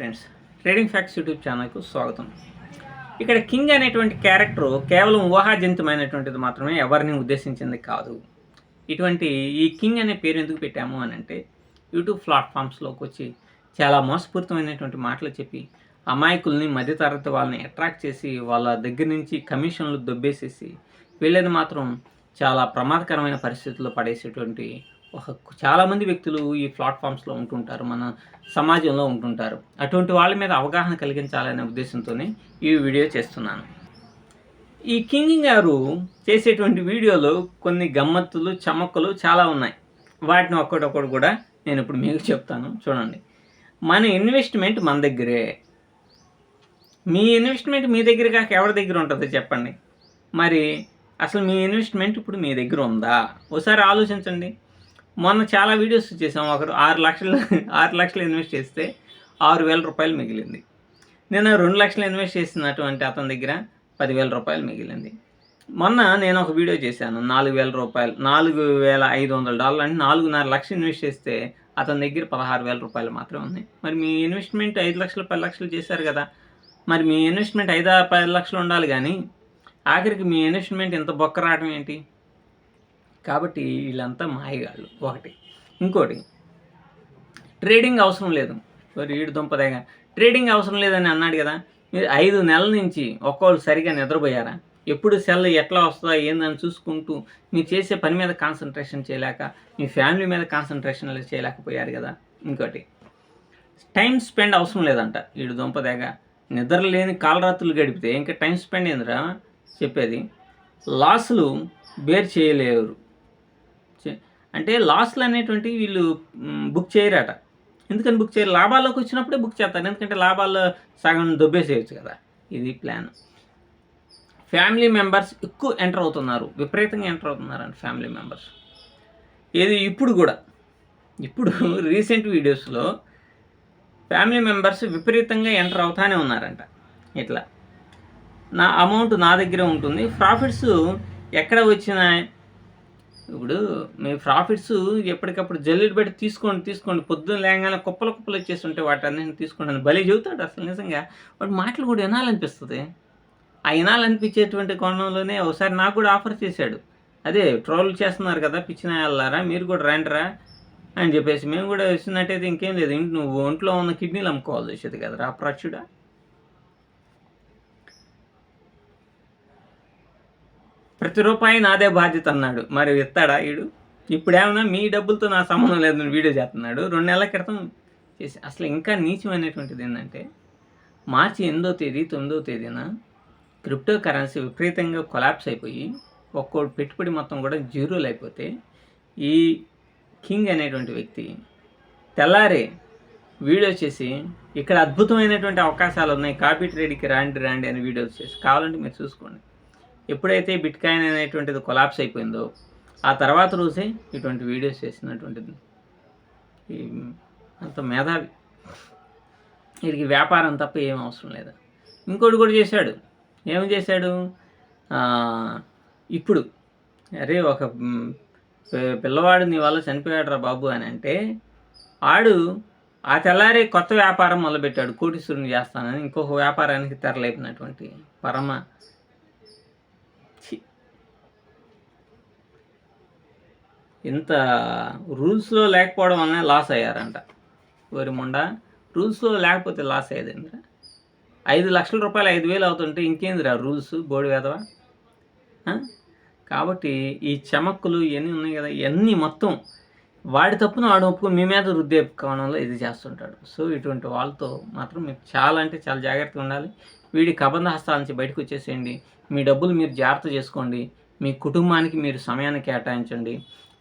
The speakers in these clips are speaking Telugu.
ఫ్రెండ్స్ ట్రేడింగ్ ఫ్యాక్ట్స్ యూట్యూబ్ ఛానల్కు స్వాగతం. ఇక్కడ కింగ్ అనేటువంటి క్యారెక్టర్ కేవలం ఊహాజనితమైనటువంటిది మాత్రమే ఎవరిని ఉద్దేశించింది కాదు. ఇటువంటి ఈ కింగ్ అనే పేరు ఎందుకు పెట్టాము అని అంటే యూట్యూబ్ ప్లాట్ఫామ్స్లోకి వచ్చి చాలా మోసపూరితమైనటువంటి మాటలు చెప్పి అమాయకుల్ని మధ్యతరగతి వాళ్ళని అట్రాక్ట్ చేసి వాళ్ళ దగ్గర నుంచి కమిషన్లు దొబ్బేసేసి వీళ్ళని మాత్రం చాలా ప్రమాదకరమైన పరిస్థితుల్లో పడేసేటువంటి ఒక చాలామంది వ్యక్తులు ఈ ప్లాట్ఫామ్స్లో ఉంటుంటారు మన సమాజంలో ఉంటుంటారు. అటువంటి వాళ్ళ మీద అవగాహన కలిగించాలనే ఉద్దేశంతోనే ఈ వీడియో చేస్తున్నాను. ఈ కింగ్ గారు చేసేటువంటి వీడియోలు కొన్ని గమ్మత్తులు చమక్కులు చాలా ఉన్నాయి. వాటిని ఒక్కటొక్కటి కూడా నేను ఇప్పుడు మీకు చెప్తాను. చూడండి. మన ఇన్వెస్ట్మెంట్ మన దగ్గరే. మీ ఇన్వెస్ట్మెంట్ మీ దగ్గర కాక ఎవరి దగ్గర ఉంటుంది చెప్పండి. మరి అసలు మీ ఇన్వెస్ట్మెంట్ ఇప్పుడు మీ దగ్గర ఉందా? ఒకసారి ఆలోచించండి. మొన్న చాలా వీడియోస్ చేసాం. ఒకరు ఆరు లక్షలు ఆరు లక్షలు ఇన్వెస్ట్ చేస్తే ఆరు వేల రూపాయలు మిగిలింది. నేను రెండు లక్షలు ఇన్వెస్ట్ చేసినటువంటి అతని దగ్గర పదివేల రూపాయలు మిగిలింది. మొన్న నేను ఒక వీడియో చేశాను. నాలుగు వేల రూపాయలు నాలుగు వేల ఐదు వందల డాలర్లు అంటే నాలుగున్నర లక్షలు ఇన్వెస్ట్ చేస్తే అతని దగ్గర పదహారు వేల రూపాయలు మాత్రమే ఉన్నాయి. మరి మీ ఇన్వెస్ట్మెంట్ ఐదు లక్షలు పది లక్షలు చేశారు కదా. మరి మీ ఇన్వెస్ట్మెంట్ ఐదు పది లక్షలు ఉండాలి కానీ ఆఖరికి మీ ఇన్వెస్ట్మెంట్ ఇంత బొక్క రావడం ఏంటి? కాబట్టి వీళ్ళంతా మాయగాళ్ళు. ఒకటి. ఇంకోటి. ట్రేడింగ్ అవసరం లేదు. మరి ఈడు దుంపదేగా ట్రేడింగ్ అవసరం లేదని అన్నాడు కదా. మీరు ఐదు నెలల నుంచి ఒక్కోళ్ళు సరిగా నిద్రపోయారా? ఎప్పుడు సెల్ ఎట్లా వస్తుందో ఏందని చూసుకుంటూ మీరు చేసే పని మీద కాన్సన్ట్రేషన్ చేయలేక మీ ఫ్యామిలీ మీద కాన్సన్ట్రేషన్ చేయలేకపోయారు కదా. ఇంకోటి. టైం స్పెండ్ అవసరం లేదంట. వీడు దుంపదేగా నిద్ర లేని కాలరాత్రులు గడిపితే ఇంకా టైం స్పెండ్ ఏందిరా చెప్పేది. లాసులు బేర్ చేయలేరు. అంటే లాస్లు అనేటువంటి వీళ్ళు బుక్ చేయరట. ఎందుకని బుక్ చేయరు? లాభాల్లోకి వచ్చినప్పుడే బుక్ చేస్తారు. ఎందుకంటే లాభాల్లో సగం దొబ్బేసేయచ్చు కదా. ఇది ప్లాన్ ఫ్యామిలీ మెంబర్స్ ఎక్కువ ఎంటర్ అవుతున్నారు. విపరీతంగా ఎంటర్ అవుతున్నారండి ఫ్యామిలీ మెంబర్స్ ఏది ఇప్పుడు కూడా. ఇప్పుడు రీసెంట్ వీడియోస్లో ఫ్యామిలీ మెంబర్స్ విపరీతంగా ఎంటర్ అవుతానే ఉన్నారంట. ఇట్లా. నా అమౌంట్ నా దగ్గర ఉంటుంది. ప్రాఫిట్స్ ఎక్కడ వచ్చినా ఇప్పుడు మీ ప్రాఫిట్స్ ఎప్పటికప్పుడు జల్లుడు పెట్టి తీసుకోండి తీసుకోండి. పొద్దున్న లేగానే కుప్పలు కుప్పలు వచ్చేస్తుంటే వాటి అన్నింటిని తీసుకోండి అని బలి చెబుతాడు అసలు నిజంగా. వాటి మాటలు కూడా వినాలనిపిస్తుంది. ఆ వినాలనిపించేటువంటి కోణంలోనే ఒకసారి నాకు కూడా ఆఫర్ చేశాడు. అదే ట్రోల్ చేస్తున్నారు కదా పిచ్చిన వెళ్ళారా మీరు కూడా రండిరా అని చెప్పేసి. మేము కూడా వచ్చినట్టయితే ఇంకేం లేదు. ఇంటి నువ్వు ఒంట్లో ఉన్న కిడ్నీలు అమ్ముకోవాల్సి వచ్చేది కదా అప్రాచుడా ప్రతి రూపాయి నాదే బాధ్యత అన్నాడు. మరి ఇస్తాడా వీడు ఇప్పుడేమన్నా మీ డబ్బులతో నా సంబంధం లేదని వీడియో చేస్తున్నాడు. రెండు నెలల క్రితం చేసి అసలు ఇంకా నీచమైనటువంటిది ఏంటంటే మార్చి ఎనిమిదో తేదీ తొమ్మిదో తేదీన క్రిప్టో కరెన్సీ విపరీతంగా కొలాప్స్ అయిపోయి ఒక్కోటి పెట్టుబడి మొత్తం కూడా జీరోలు అయిపోతే ఈ కింగ్ అనేటువంటి వ్యక్తి తెల్లారే వీడియో చేసి ఇక్కడ అద్భుతమైనటువంటి అవకాశాలు ఉన్నాయి కాపీ ట్రేడ్కి రాండి రాండి అని వీడియోస్ చేసి కావాలంటే మీరు చూసుకోండి. ఎప్పుడైతే బిట్ కాయిన్ అనేటువంటిది కొలాప్స్ అయిపోయిందో ఆ తర్వాత రోజే ఇటువంటి వీడియోస్ చేసినటువంటిది. అంత మేధావి. వీడికి వ్యాపారం తప్ప ఏం అవసరం లేదు. ఇంకోటి కూడా చేశాడు. ఏం చేశాడు? ఇప్పుడు. అరే ఒక పిల్లవాడు నీ వల్ల చనిపోయాడు రా బాబు అని అంటే ఆడు ఆ తెల్లారి కొత్త వ్యాపారం మొదలుపెట్టాడు. కోటీశ్వరుని చేస్తానని ఇంకొక వ్యాపారానికి తెరలేపినటువంటి పరమ ఇంత రూల్స్లో లేకపోవడం వల్లనే లాస్ అయ్యారంట. వరి ముండా రూల్స్లో లేకపోతే లాస్ అయ్యేదిరా ఐదు లక్షల రూపాయలు ఐదు వేలు అవుతుంటే ఇంకేందిరా రూల్స్? బోడి వేదవా కాబట్టి ఈ చమక్కులు ఇవన్నీ ఉన్నాయి కదా ఇవన్నీ మొత్తం వాడి తప్పును వాడు ఒప్పుకుని మీ మీద రుద్దే కోణంలో ఇది చేస్తుంటాడు. సో ఇటువంటి వాళ్ళతో మాత్రం మీరు చాలా అంటే చాలా జాగ్రత్తగా ఉండాలి. వీడి కబంధ హస్తాల నుంచి బయటకు వచ్చేసేయండి. మీ డబ్బులు మీరు జాగ్రత్త చేసుకోండి. మీ కుటుంబానికి మీరు సమయాన్ని కేటాయించండి.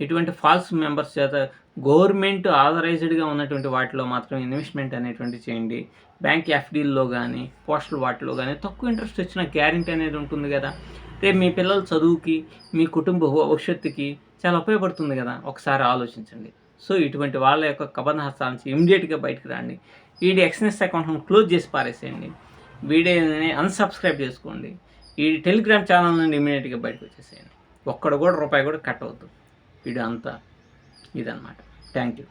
ఇటువంటి ఫాల్స్ మెంబర్స్ చేత గవర్నమెంట్ ఆథరైజ్డ్గా ఉన్నటువంటి వాటిలో మాత్రం ఇన్వెస్ట్మెంట్ అనేటువంటి చేయండి. బ్యాంక్ ఎఫ్డీల్లో కానీ పోస్టల్ వాటిలో కానీ తక్కువ ఇంట్రెస్ట్ వచ్చిన గ్యారెంటీ అనేది ఉంటుంది కదా. రేపు మీ పిల్లల చదువుకి మీ కుటుంబ భవిష్యత్తుకి చాలా ఉపయోగపడుతుంది కదా. ఒకసారి ఆలోచించండి. సో ఇటువంటి వాళ్ళ యొక్క కబంధ హస్తాల నుంచి ఇమీడియట్గా బయటకు రండి. వీడి ఎక్స్నెస్ అకౌంట్ను క్లోజ్ చేసి పారేసేయండి. వీడియోని అన్సబ్స్క్రైబ్ చేసుకోండి. ఈ టెలిగ్రామ్ ఛానల్ నుండి ఇమీడియట్గా బయటకు వచ్చేసేయండి. ఒక్కడ కూడా రూపాయి కూడా కట్ అవుతుంది. వీడు అంతా ఇదన్నమాట. Thank you